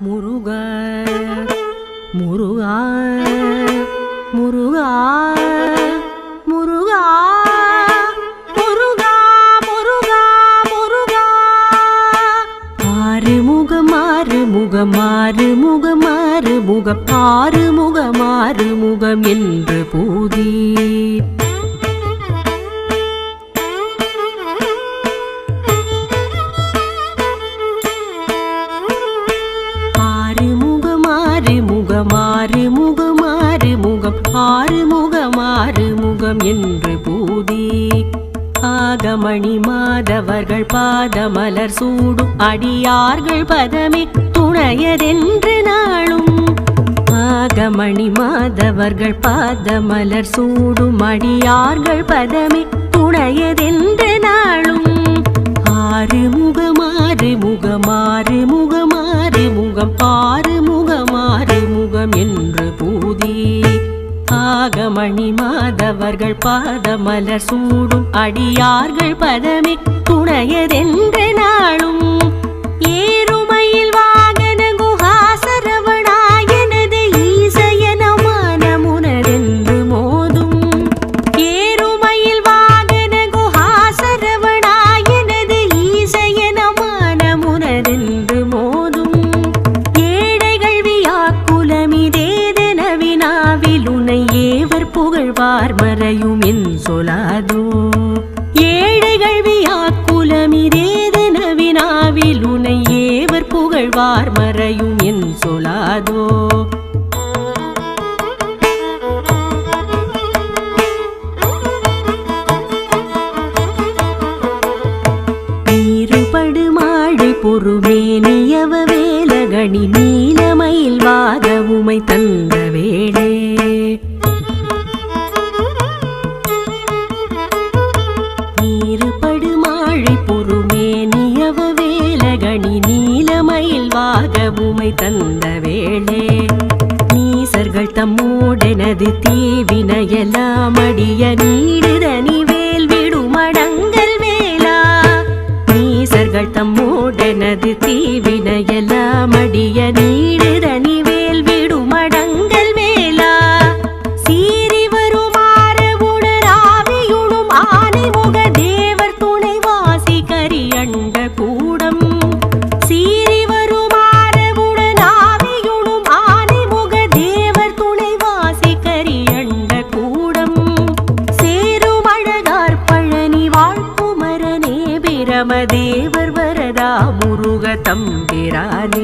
முருக முருகா முருகா முருகா முருகா முருகா முருகா. ஆறுமுக மாறுமுக மாறுமுக மாறுமுக ஆறுமுக மாறுமுகம் என்று போதே. தெய்வம் என்று பூதி. ஆகமணி மாதவர்கள் பாதமலர் சூடும். அடியார்கள் பதமே துணையதென்று நாளும். ஆகமணி மாதவர்கள் பாதமலர் சூடும். அடியார்கள் பதமே துணையதென்று நாளும். ஆறு முகமாறு முகமாறு முகமாறு முகம் பாரு மணி மாதவர்கள் பாதமலர் சூடும் அடியார்கள் பதமே. துணையதென்ற நாளும் புகழ்வார் என் சொலாதோ ஏழைகள் வியாக்குலமிதேதென வினாவில் உனை ஏவர் புகழ்வார் மறையும் என் சொலாதோ பொறுமேனியவ வேலகணி நீலமயில் வாத தந்த வேளை. வாத தந்த வேளே. நீசர்கள் தம்மோடெனது தீவினையெல்லாம் அடிய நீடுதனி வேல் விடுமடங்கல் வேளா நீசர்கள் தம்மோடெனது தீவி பிரமதேவர் வரதா முருக தம்பிரானே